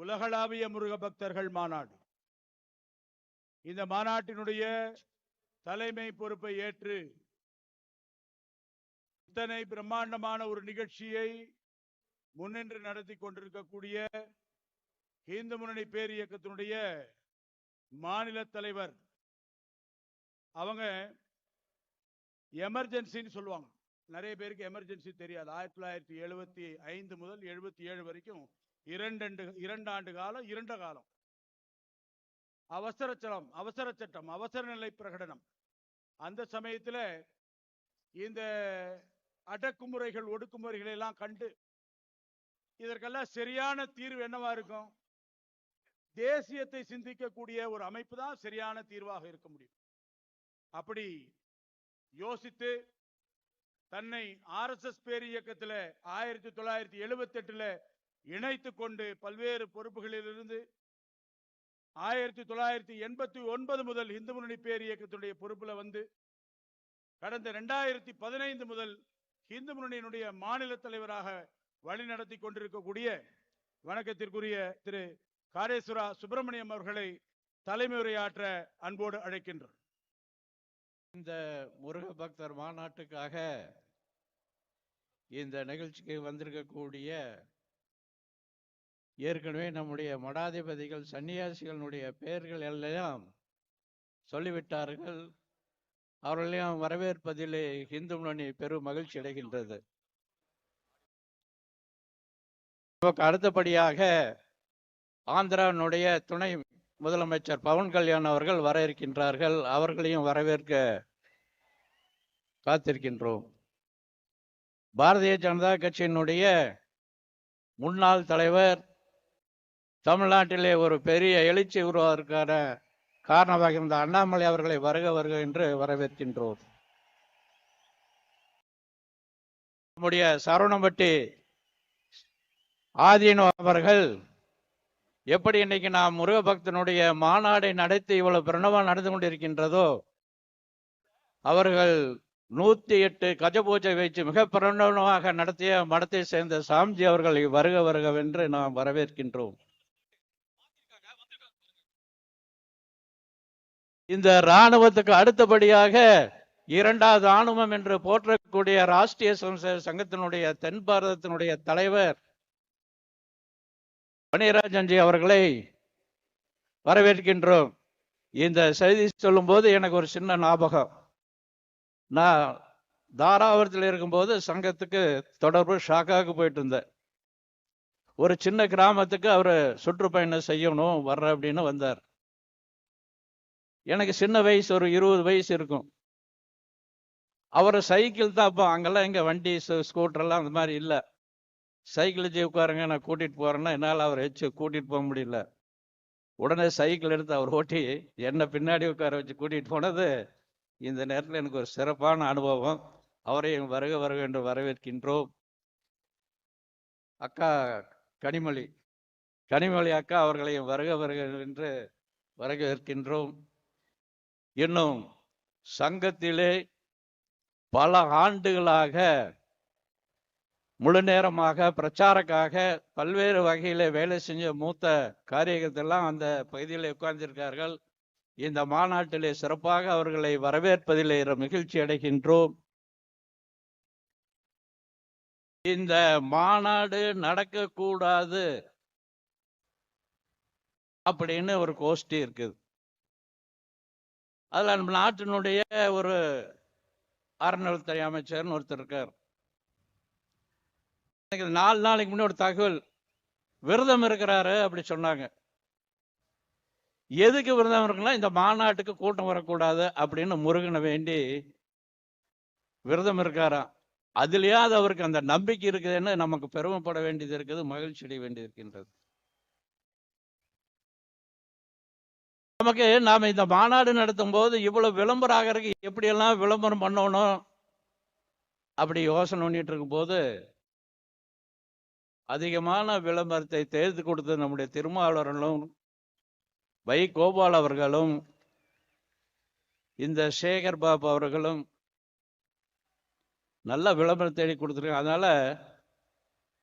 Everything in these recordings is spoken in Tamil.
உலகளாவிய முருக பக்தர்கள் மாநாடு. இந்த மாநாட்டினுடைய தலைமை பொறுப்பை ஏற்று இத்தனை பிரம்மாண்டமான ஒரு நிகழ்ச்சியை முன்னின்று நடத்தி கொண்டிருக்கக்கூடிய இந்து முன்னணி பேரியக்கத்தினுடைய மாநில தலைவர். அவங்க எமர்ஜென்சின்னு சொல்லுவாங்க. நிறைய பேருக்கு எமர்ஜென்சி தெரியாது. ஆயிரத்தி தொள்ளாயிரத்தி எழுபத்தி ஐந்து முதல் எழுபத்தி ஏழு வரைக்கும் இரண்டு இரண்டாண்டு காலம் இரண்ட காலம். அவசர சலம் அவசர சட்டம் அவசர நிலை பிரகடனம். அந்த சமயத்துல இந்த அடக்குமுறைகள் ஒடுக்குமுறைகளை எல்லாம் கண்டு இதற்கெல்லாம் சரியான தீர்வு என்னவா இருக்கும்? தேசியத்தை சிந்திக்கக்கூடிய ஒரு அமைப்பு தான் சரியான தீர்வாக இருக்க முடியும். அப்படி யோசித்து தன்னை ஆர்எஸ்எஸ் பேர் இயக்கத்தில் ஆயிரத்தி தொள்ளாயிரத்தி எழுபத்தி எட்டுல இணைத்து கொண்டு பல்வேறு பொறுப்புகளிலிருந்து ஆயிரத்தி தொள்ளாயிரத்தி எண்பத்தி ஒன்பது முதல் இந்து முன்னணி பேர் இயக்கத்துடைய பொறுப்புல வந்து கடந்த ரெண்டாயிரத்தி பதினைந்து முதல் இந்து முன்னணியினுடைய மாநில தலைவராக வழிநடத்தி கொண்டிருக்கக்கூடிய வணக்கத்திற்குரிய திரு காரேஸ்வரா சுப்பிரமணியம் அவர்களை தலைமுறையாற்ற அன்போடு அழைக்கின்றோம். இந்த முருக பக்தர் மாநாட்டுக்காக இந்த நிகழ்ச்சிக்கு வந்திருக்கக்கூடிய ஏற்கனவே நம்முடைய மடாதிபதிகள் சன்னியாசிகளுடைய பெயர்கள் எல்லாம் சொல்லிவிட்டார்கள். அவர்களையும் வரவேற்பதிலே இந்து முன்னணி பெரும் மகிழ்ச்சி அடைகின்றது. நமக்கு அடுத்தபடியாக ஆந்திராவினுடைய துணை முதலமைச்சர் பவன் கல்யாண் அவர்கள் வர இருக்கின்றார்கள் அவர்களையும் வரவேற்க காத்திருக்கின்றோம். பாரதிய ஜனதா கட்சியினுடைய முன்னாள் தலைவர் தமிழ்நாட்டிலே ஒரு பெரிய எழுச்சி உருவாவதற்கான காரணமாக இருந்த அண்ணாமலை அவர்களை வருக வருக என்று வரவேற்கின்றோம். நம்முடைய சரவணம்பட்டி ஆதீனோ அவர்கள் எப்படி இன்னைக்கு நாம் முருக பக்தனுடைய மாநாடை நடத்தி இவ்வளவு பிரணவம் நடந்து கொண்டிருக்கின்றதோ அவர்கள் நூத்தி எட்டு கஜ பூஜை வைத்து மிக பிரணவமாக நடத்திய மடத்தை சேர்ந்த சாம்ஜி அவர்களை வருக வருகவென்று நாம் வரவேற்கின்றோம். இந்த இராணுவத்துக்கு அடுத்தபடியாக இரண்டாவது ஆணுமம் என்று போற்றக்கூடிய ராஷ்டிரிய சங்கத்தினுடைய தென் பாரதத்தினுடைய தலைவர் பனிராஜன்ஜி அவர்களை வரவேற்கின்றோம். இந்த செய்தி சொல்லும்போது எனக்கு ஒரு சின்ன ஞாபகம். நான் தாராபுரத்தில் இருக்கும்போது சங்கத்துக்கு தொடர்பு ஷாக்காவுக்கு போயிட்டு இருந்தேன் ஒரு சின்ன கிராமத்துக்கு அவர் சுற்றுப்பயணம் செய்யணும் வர்ற அப்படின்னு வந்தார். எனக்கு சின்ன வயசு ஒரு இருபது வயசு இருக்கும். அவர் சைக்கிள் தான் அப்போ அங்கெல்லாம் எங்க வண்டி ஸ்கூட்டர்லாம் அந்த மாதிரி இல்லை. சைக்கிள் வச்சு உட்காருங்க நான் கூட்டிகிட்டு போகிறேன்னா என்னால் அவரை வச்சு கூட்டிகிட்டு போக முடியல. உடனே சைக்கிள் எடுத்து அவர் ஓட்டி என்னை பின்னாடி உட்கார வச்சு கூட்டிட்டு போனது இந்த நேரத்தில் எனக்கு ஒரு சிறப்பான அனுபவம். அவரையும் வருக வருக என்று வரவேற்கின்றோம். அக்கா கனிமொழி. கனிமொழி அக்கா அவர்களையும் வருக வருக என்று வரவேற்கின்றோம். இன்னும் சங்கத்திலே பல ஆண்டுகளாக முழு நேரமாக பிரச்சாரக்காக பல்வேறு வகையில் வேலை செஞ்ச மூத்த காரியத்தெல்லாம் அந்த பகுதியில் உட்கார்ந்திருக்கார்கள் இந்த மாநாட்டிலே சிறப்பாக அவர்களை வரவேற்பதிலே மகிழ்ச்சி அடைகின்றோம். இந்த மாநாடு நடக்கக்கூடாது அப்படின்னு ஒரு கோஷ்டி இருக்குது. அதில் நம்ம நாட்டினுடைய ஒரு அறநிலைத்துறை அமைச்சர்னு ஒருத்தர் இருக்கார். எனக்கு நாலு நாளைக்கு முன்னாடி ஒரு தகவல் விரதம் இருக்கிறாரு அப்படி சொன்னாங்க. எதுக்கு விரதம் இருக்குன்னா இந்த மாநாட்டுக்கு கூட்டம் வரக்கூடாது அப்படின்னு முருகனை வேண்டி விரதம் இருக்காராம். அதுலேயாவது அவருக்கு அந்த நம்பிக்கை இருக்குதுன்னு நமக்கு பெருமைப்பட வேண்டியது இருக்குது மகிழ்ச்சி அடைய வேண்டியது நமக்கு நாம இந்த மாநாடு நடத்தும் போது இவ்வளவு விளம்பரம் ஆகிறதுக்கு எப்படியெல்லாம் விளம்பரம் பண்ணணும்? அப்படி யோசனை பண்ணிட்டு இருக்கும்போது அதிகமான விளம்பரத்தை தேர்ந்து கொடுத்த நம்முடைய திருமாவளவர்களும் வை கோபால் அவர்களும் இந்த சேகர் பாபு அவர்களும் நல்ல விளம்பரம் தேடி கொடுத்துருக்காங்க. அதனால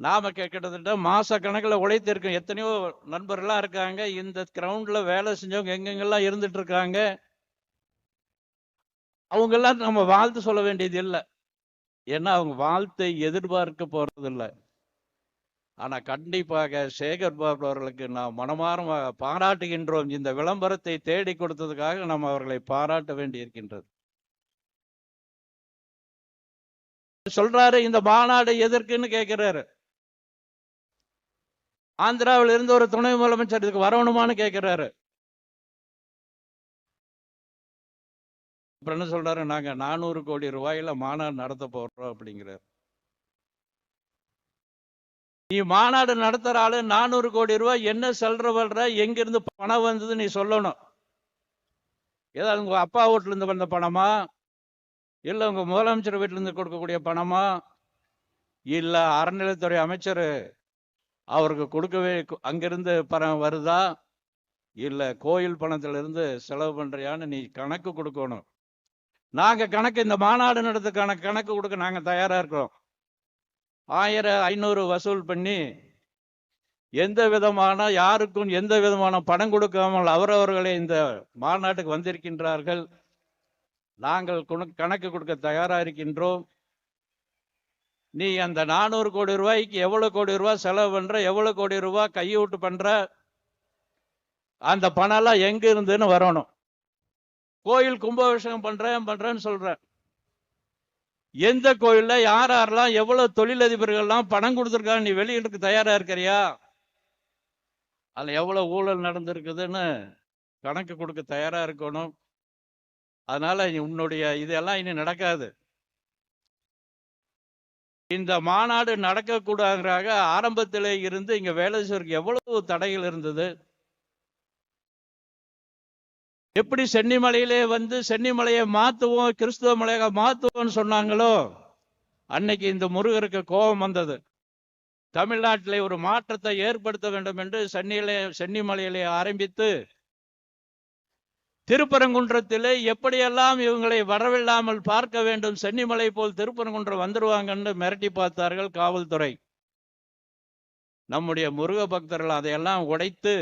நாம கே- கிட்டத்தட்ட மாச கணக்கில் உழைத்திருக்கோம் எத்தனையோ நண்பர்களாக இருக்காங்க. இந்த கிரவுண்ட்ல வேலை செஞ்சவங்க எங்கெங்கெல்லாம் இருந்துட்டு இருக்காங்க? அவங்க எல்லாம் நம்ம வாழ்த்து சொல்ல வேண்டியது இல்லை. ஏன்னா அவங்க வாழ்த்தை எதிர்பார்க்க போறதில்லை ஆனா கண்டிப்பாக சேகர் பாபு அவர்களுக்கு நாம் மனமாரும் பாராட்டுகின்றோம். இந்த விளம்பரத்தை தேடி கொடுத்ததுக்காக நாம் அவர்களை பாராட்ட வேண்டி இருக்கின்றது சொல்றாரு இந்த மாநாடு எதற்குன்னு கேட்கிறாரு. ஆந்திராவில் இருந்து ஒரு துணை முதலமைச்சர் இதுக்கு வரணுமான்னு கேட்கிறாரு அப்புறம் என்ன சொல்றாரு? நாங்க நானூறு கோடி ரூபாயில மாநாடு நடத்த போறோம் அப்படிங்கிறார். நீ மாநாடு நடத்துற ஆளு நானூறு கோடி ரூபாய் என்ன செல்ற வல்ற எங்க இருந்து பணம் வந்தது நீ சொல்லணும். ஏதாவது உங்க அப்பா வீட்டுல இருந்து வந்த பணமா? இல்ல உங்க முதலமைச்சர் வீட்டுல இருந்து கொடுக்கக்கூடிய பணமா? இல்ல அறநிலைத்துறை அமைச்சர் அவருக்கு கொடுக்கவே கு- அங்கிருந்து பணம் வருதா? இல்லை கோயில் பணத்திலிருந்து செலவு பண்ணுறியான்னு நீ கணக்கு கொடுக்கணும். நாங்கள் கணக்கு இந்த மாநாடு நடத்துக்கான கணக்கு கொடுக்க நாங்கள் தயாராக இருக்கிறோம். ஆயிரம் ஐநூறு வசூல் பண்ணி எந்த விதமான யாருக்கும் எந்த விதமான பணம் கொடுக்காமல் அவரவர்களே இந்த மாநாட்டுக்கு வந்திருக்கின்றார்கள். நாங்கள் கணக்கு கொடுக்க தயாராக இருக்கின்றோம். நீ அந்த நானூறு கோடி ரூபாய்க்கு எவ்வளவு கோடி ரூபாய் செலவு பண்ற எவ்வளவு கோடி ரூபாய் கையூட்டு பண்ற? அந்த பணம் எல்லாம் எங்க இருந்துன்னு வரணும். கோயில் கும்பாபிஷேகம் பண்றேன் பண்றேன்னு சொல்றேன் எந்த கோயில்ல யார் யாரெல்லாம் எவ்வளவு தொழிலதிபர்கள்லாம் பணம் கொடுத்துருக்காங்க நீ வெளியிட்டு தயாரா இருக்கிறியா? அதுல எவ்வளவு ஊழல் நடந்திருக்குதுன்னு கணக்கு கொடுக்க தயாரா இருக்கணும். அதனால உன்னுடைய இதெல்லாம் இனி நடக்காது. இந்த மாநாடு நடக்கக்கூடாதுங்கிறாக ஆரம்பத்திலே இருந்து இங்க வேலை செய்வதற்கு எவ்வளவு தடைகள் இருந்தது? எப்படி சென்னிமலையிலே வந்து சென்னிமலையை மாத்துவோம் கிறிஸ்துவ மலையாக மாத்துவோம்னு சொன்னாங்களோ? அன்னைக்கு இந்த முருகருக்கு கோபம் வந்தது. தமிழ்நாட்டிலே ஒரு மாற்றத்தை ஏற்படுத்த வேண்டும் என்று சென்னியிலே சென்னிமலையிலே ஆரம்பித்து திருப்பரங்குன்றத்திலே எப்படியெல்லாம் இவங்களை வரவில்லாமல் பார்க்க வேண்டும் சென்னிமலை போல் திருப்பரங்குன்றம் வந்துருவாங்கன்னு மிரட்டி பார்த்தார்கள் காவல்துறை. நம்முடைய முருக பக்தர்கள் அதையெல்லாம் உடைத்து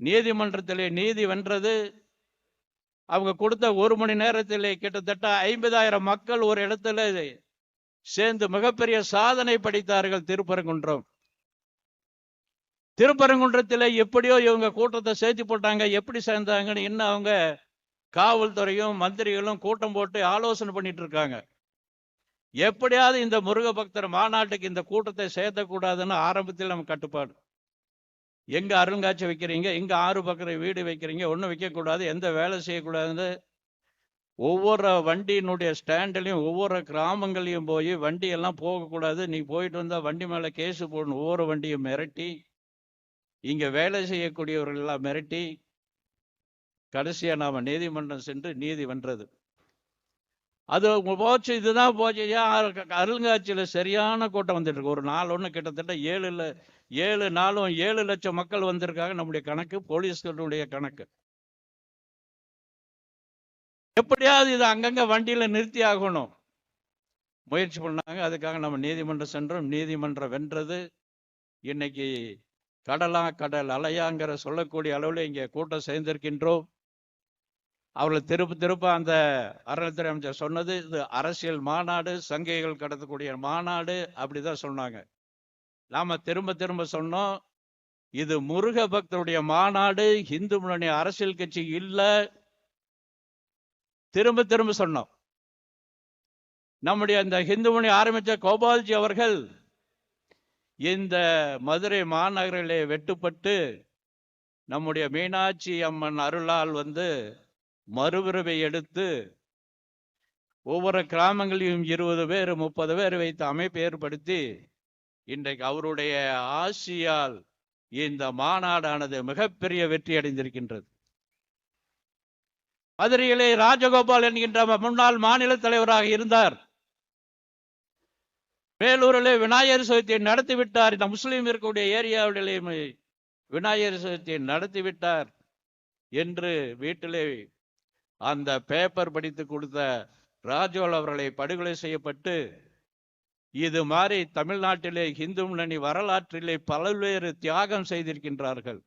நீதிமன்றத்திலே நீதி வென்றது. அவங்க கொடுத்த ஒரு மணி நேரத்திலே கிட்டத்தட்ட ஐம்பதாயிரம் மக்கள் ஒரு இடத்துல சேர்ந்து மிகப்பெரிய சாதனை படைத்தார்கள் திருப்பரங்குன்றம். திருப்பரங்குன்றத்தில் எப்படியோ இவங்க கூட்டத்தை சேர்த்து போட்டாங்க எப்படி சேர்ந்தாங்கன்னு இன்னும் அவங்க காவல்துறையும் மந்திரிகளும் கூட்டம் போட்டு ஆலோசனை பண்ணிட்டு இருக்காங்க. எப்படியாவது இந்த முருக பக்தர் மாநாட்டுக்கு இந்த கூட்டத்தை சேர்த்தக்கூடாதுன்னு ஆரம்பத்தில் நம்ம கட்டுப்பாடு. எங்க அருங்காட்சி வைக்கிறீங்க எங்க ஆறு பக்கம் வீடு வைக்கிறீங்க ஒன்றும் வைக்கக்கூடாது எந்த வேலை செய்யக்கூடாதுன்னு ஒவ்வொரு வண்டியினுடைய ஸ்டாண்ட்லையும் ஒவ்வொரு கிராமங்களையும் போய் வண்டியெல்லாம் போகக்கூடாது. நீ போயிட்டு வந்தால் வண்டி மேலே கேஸு போடணும் ஒவ்வொரு வண்டியும் மிரட்டி இங்க வேலை செய்யக்கூடியவர்கள் எல்லாம் மிரட்டி கடைசியா நாம நீதிமன்றம் சென்று நீதி வென்றது. அது போச்சு இதுதான் போச்சு. ஏன் அருங்காட்சியில் அருங்காட்சியில சரியான கூட்டம் வந்துட்டு இருக்கு. ஒரு நாள் ஒன்று கிட்டத்தட்ட ஏழு ஏழு நாளும் ஏழு லட்சம் மக்கள் வந்திருக்காங்க. நம்முடைய கணக்கு போலீஸ்களுடைய கணக்கு. எப்படியாவது இது அங்கங்க வண்டியில நிறுத்தி ஆகணும். முயற்சி பண்ணாங்க. அதுக்காக நம்ம நீதிமன்றம் சென்றோம். நீதிமன்றம் வென்றது. இன்னைக்கு கடலா கடல் அலையாங்கிற சொல்லக்கூடிய அளவில் இங்கே கூட்டம் சேர்ந்திருக்கின்றோம். அவர்கள் திருப்ப திருப்ப அந்த அறநிலைத்துறை அமைச்சர் சொன்னது இது அரசியல் மாநாடு சங்கைகள் கடத்தக்கூடிய மாநாடு அப்படிதான் சொன்னாங்க. நாம திரும்ப திரும்ப சொன்னோம் இது முருக பக்தருடைய மாநாடு இந்து முன்னணி அரசியல் கட்சி இல்லை. திரும்ப திரும்ப சொன்னோம். நம்முடைய அந்த ஹிந்து முன்னணி ஆரம்பிச்ச கோபால்ஜி அவர்கள் இந்த மதுரை மாநகரிலே வெட்டுப்பட்டு நம்முடைய மீனாட்சி அம்மன் அருளால் வந்து மறுபிறவை எடுத்து ஒவ்வொரு கிராமங்களையும் இருபது பேர் முப்பது பேர் வைத்து அமைப்பு ஏற்படுத்தி இன்றைக்கு அவருடைய ஆசியால் இந்த மாநாடானது மிகப்பெரிய வெற்றி அடைந்திருக்கின்றது. மதுரையிலே ராஜகோபால் என்கின்ற முன்னாள் மாநில தலைவராக இருந்தார். வேலூரில் விநாயகர் சதுர்த்தியை நடத்தி விட்டார் இந்த முஸ்லீம் இருக்கக்கூடிய ஏரியாவிலேயுமே விநாயகர் சதுர்த்தியை நடத்தி விட்டார் என்று வீட்டிலே அந்த பேப்பர் படித்து கொடுத்த ராஜோல் அவர்களை படுகொலை செய்யப்பட்டு இது மாதிரி தமிழ்நாட்டிலே இந்து முன்னணி வரலாற்றிலே பல்வேறு தியாகம் செய்திருக்கின்றார்கள்.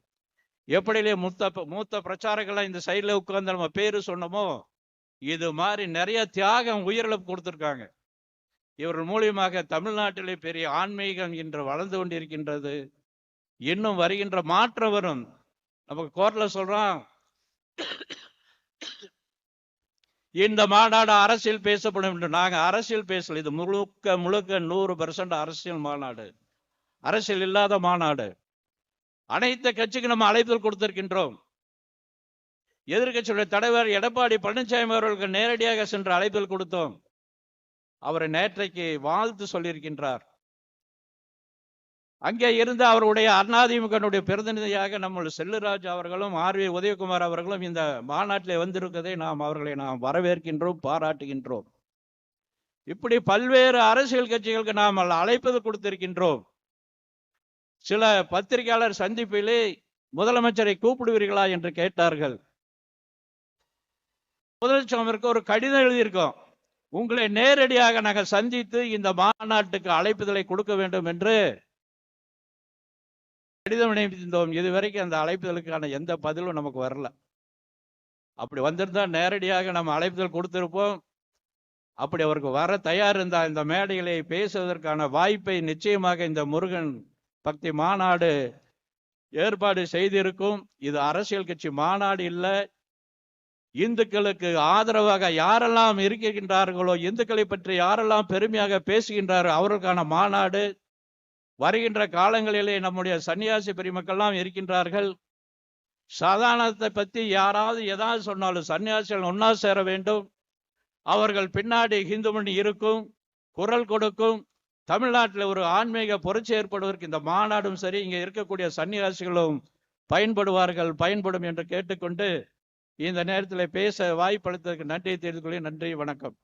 எப்படிலே மூத்த மூத்த பிரச்சாரங்கள்லாம் இந்த சைடில் உட்கார்ந்து நம்ம பேரு சொன்னோமோ இது மாதிரி நிறைய தியாகம் உயிரிழப்பு கொடுத்துருக்காங்க. இவர்கள் மூலியமாக தமிழ்நாட்டிலே பெரிய ஆன்மீகம் இன்று வளர்ந்து கொண்டிருக்கின்றது. இன்னும் வருகின்ற மாற்றம் வரும் நமக்கு கோர்ட்ல சொல்றோம். இந்த மாநாடு அரசியல் பேசப்படும் என்று. நாங்க அரசியல் பேசல. இது முழுக்க முழுக்க நூறு பர்சன்ட் அரசியல் மாநாடு. அரசியல் இல்லாத மாநாடு. அனைத்து கட்சிக்கு நம்ம அழைப்புதல் கொடுத்திருக்கின்றோம். எதிர்க்கட்சியுடைய தலைவர் எடப்பாடி பழனிசாமி அவர்களுக்கு நேரடியாக சென்று அழைப்பில் கொடுத்தோம். அவரை நேற்றைக்கு வாழ்த்து சொல்லியிருக்கின்றார். அங்கே இருந்து அவருடைய அண்ணாதிமுகனுடைய பிரதிநிதியாக நம்ம செல்லுராஜ் அவர்களும் ஆர். வி. உதயகுமார் அவர்களும் இந்த மாநாட்டிலே வந்திருக்கதை நாம் அவர்களை நாம் வரவேற்கின்றோம் பாராட்டுகின்றோம். இப்படி பல்வேறு அரசியல் கட்சிகளுக்கு நாம் அழைப்பது கொடுத்திருக்கின்றோம். சில பத்திரிகையாளர் சந்திப்பிலே முதலமைச்சரை கூப்பிடுவீர்களா என்று கேட்டார்கள். முதலமைச்சருக்கு ஒரு கடிதம் எழுதியிருக்கோம். உங்களை நேரடியாக நாங்கள் சந்தித்து இந்த மாநாட்டுக்கு அழைப்புதலை கொடுக்க வேண்டும் என்று கடிதம் இணைந்திருந்தோம் இதுவரைக்கும் அந்த அழைப்புதலுக்கான எந்த பதிலும் நமக்கு வரல. அப்படி வந்திருந்தா நேரடியாக நம்ம அழைப்புதல் கொடுத்திருப்போம். அப்படி அவருக்கு வர தயார் இருந்தால் இந்த மேடைகளை பேசுவதற்கான வாய்ப்பை நிச்சயமாக இந்த முருகன் பக்தி மாநாடு ஏற்பாடு செய்திருக்கும். இது அரசியல் கட்சி மாநாடு இல்லை. இந்துக்களுக்கு ஆதரவாக யாரெல்லாம் இருக்கின்றார்களோ இந்துக்களை பற்றி யாரெல்லாம் பெருமையாக பேசுகின்றாரோ அவர்களுக்கான மாநாடு வருகின்ற காலங்களிலே நம்முடைய சன்னியாசி பெருமக்கள்லாம் இருக்கின்றார்கள். சாதாரணத்தை பற்றி யாராவது எதாவது சொன்னாலும் சன்னியாசிகள் ஒன்னா சேர வேண்டும். அவர்கள் பின்னாடி ஹிந்து மணி இருக்கும் குரல் கொடுக்கும். தமிழ்நாட்டில் ஒரு ஆன்மீக புரட்சி ஏற்படுவதற்கு இந்த மாநாடும் சரி இங்கே இருக்கக்கூடிய சன்னியாசிகளும் பயன்படுவார்கள் பயன்படும் என்று கேட்டுக்கொண்டு இந்த நேரத்தில் பேச வாய்ப்பளித்ததற்கு நன்றியை தெரிந்து கொள்ள நன்றி வணக்கம்.